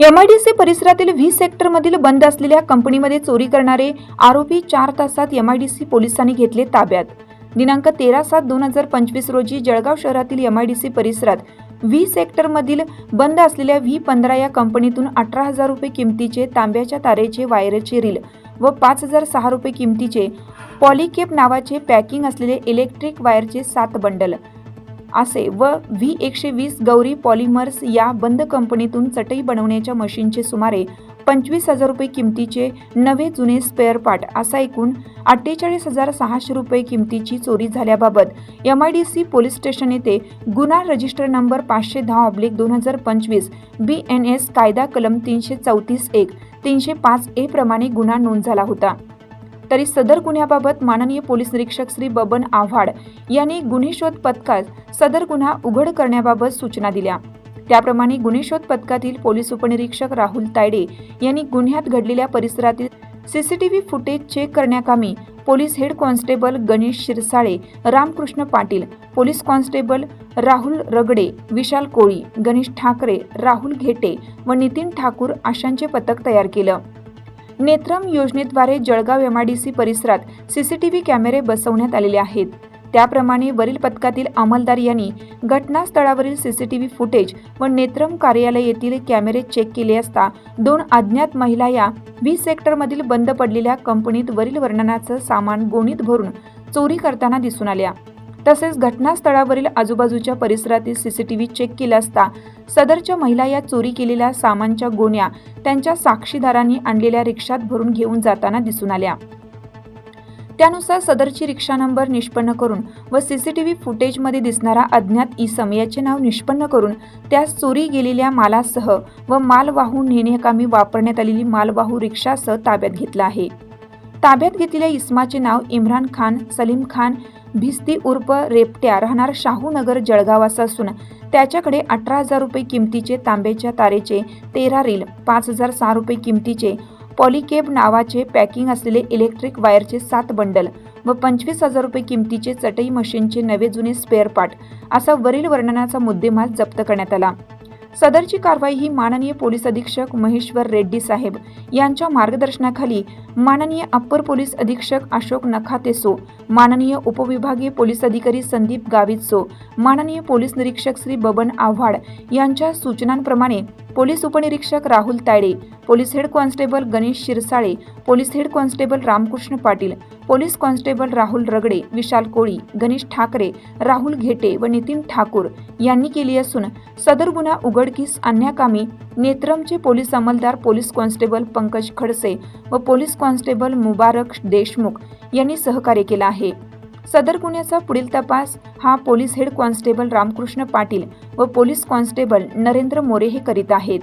MIDC परिसरातील V सेक्टरमधील बंद असलेल्या कंपनीमध्ये चोरी करणारे आरोपी चार तासात एमआयडीसी पोलिसांनी घेतले ताब्यात. दिनांक तेरा सात दोन हजार पंचवीस रोजी जळगाव शहरातील एमआयडीसी परिसरात व्ही सेक्टरमधील बंद असलेल्या व्ही पंधरा या कंपनीतून अठरा हजार रुपये किमतीचे तांब्याच्या तारेचे वायरचे रील व पाच हजार सहा रुपये किमतीचे पॉलिकेप नावाचे पॅकिंग असलेले इलेक्ट्रिक वायरचे सात बंडल. असे व व्ही एकशे वीस गौरी पॉलिमर्स या बंद कंपनीतून चटई बनवण्याच्या मशीनचे सुमारे पंचवीस हजार रुपये किमतीचे नवे जुने स्पेअर पार्ट असा एकूण अठ्ठेचाळीस हजार सहाशे रुपये किमतीची चोरी झाल्याबाबत M I D C police station येथे गुन्हा रजिस्टर नंबर पाचशे दहा ऑब्लिक दोन हजार पंचवीस बी एन एस कायदा कलम तीनशे चौतीस एक तीनशे पाच ए प्रमाणे गुन्हा नोंद झाला होता. तरी सदर गुन्ह्याबाबत माननीय पोलीस निरीक्षक श्री बबन आव्हाड यांनी गुन्हे शोध पथकास सदर गुन्हा उघड करण्याबाबत सूचना दिल्या. त्याप्रमाणे गुन्हे शोध पथकातील पोलीस उपनिरीक्षक राहुल तायडे यांनी गुन्ह्यात घडलेल्या परिसरातील CCTV footage check करण्याकामी police head constable Ganesh Shirsale Ramkrishna Patil police constable Rahul Ragade Vishal Koli Ganesh Thakare Rahul Ghete व नितीन ठाकूर अशांचे पथक तयार केलं. नेत्रम योजनेद्वारे जळगाव एमआयडीसी परिसरात सीसीटीव्ही कॅमेरे बसवण्यात आलेले आहेत. त्याप्रमाणे वरील पथकातील अंमलदार यांनी घटनास्थळावरील सीसीटीव्ही फुटेज व नेत्रम कार्यालय येथील कॅमेरे चेक केले असता दोन अज्ञात महिला या व्ही सेक्टरमधील बंद पडलेल्या कंपनीत वरील वर्णनाचं सामान गोणीत भरून चोरी करताना दिसून आल्या. तसेच घटनास्थळावरील आजूबाजूच्या परिसरातील सीसीटीव्ही चेक केला असता सदरच्या महिला या चोरी केलेल्या सामानच्या गोण्या त्यांच्या साक्षीदारांनी आणलेल्या रिक्षात भरून घेऊन जाताना दिसून आल्या. त्यानुसार सदरची रिक्षा नंबर निष्पन्न करून व सीसीटीव्ही फुटेजमध्ये दिसणारा अज्ञात इसम याचे नाव निष्पन्न करून त्यास चोरी गेलेल्या मालासह व माल वाहून नेण्याकामी वापरण्यात आलेली मालवाहू रिक्षासह ताब्यात घेतला आहे. ताब्यात घेतलेल्या इस्माचे नाव इम्रान खान सलीम खान भिस्ती उर्फ रेपट्या राहणार शाहूनगर जळगाव असं असून त्याच्याकडे अठरा हजार रुपये किमतीचे तांब्याच्या तारेचे तेरा रील पाच हजार सहा रुपये किमतीचे पॉलिकेब नावाचे पॅकिंग असलेले इलेक्ट्रिक वायरचे सात बंडल व पंचवीस हजार रुपये किमतीचे चटई मशीनचे नवे जुने स्पेअर पार्ट असा वरील वर्णनाचा मुद्देमाल जप्त करण्यात आला. सदरची कारवाई ही माननीय पोलीस अधीक्षक महेश्वर रेड्डी साहेब यांच्या मार्गदर्शनाखाली माननीय अप्पर पोलीस अधीक्षक अशोक नखातेसो माननीय उपविभागीय पोलीस अधिकारी संदीप गावितसो माननीय पोलीस निरीक्षक श्री बबन आव्हाड यांच्या सूचनांप्रमाणे पोलीस उपनिरीक्षक Rahul Tayde police head constable Ganesh Shirsale police head constable Ramkrishna Patil police constable Rahul Ragade Vishal Koli Ganesh Thakare Rahul Ghete व नितीन ठाकूर यांनी केली असून सदर गुन्हा उघडकीस आणण्याकामी नेत्रमचे पोलीस अंमलदार पोलीस कॉन्स्टेबल पंकज खडसे व पोलीस कॉन्स्टेबल मुबारक देशमुख यांनी सहकार्य केलं आहे. सदर गुन्ह्याचा पुढील तपास हा police head constable Ramkrishna Patil व पोलीस कॉन्स्टेबल नरेंद्र मोरे हे करीत आहेत.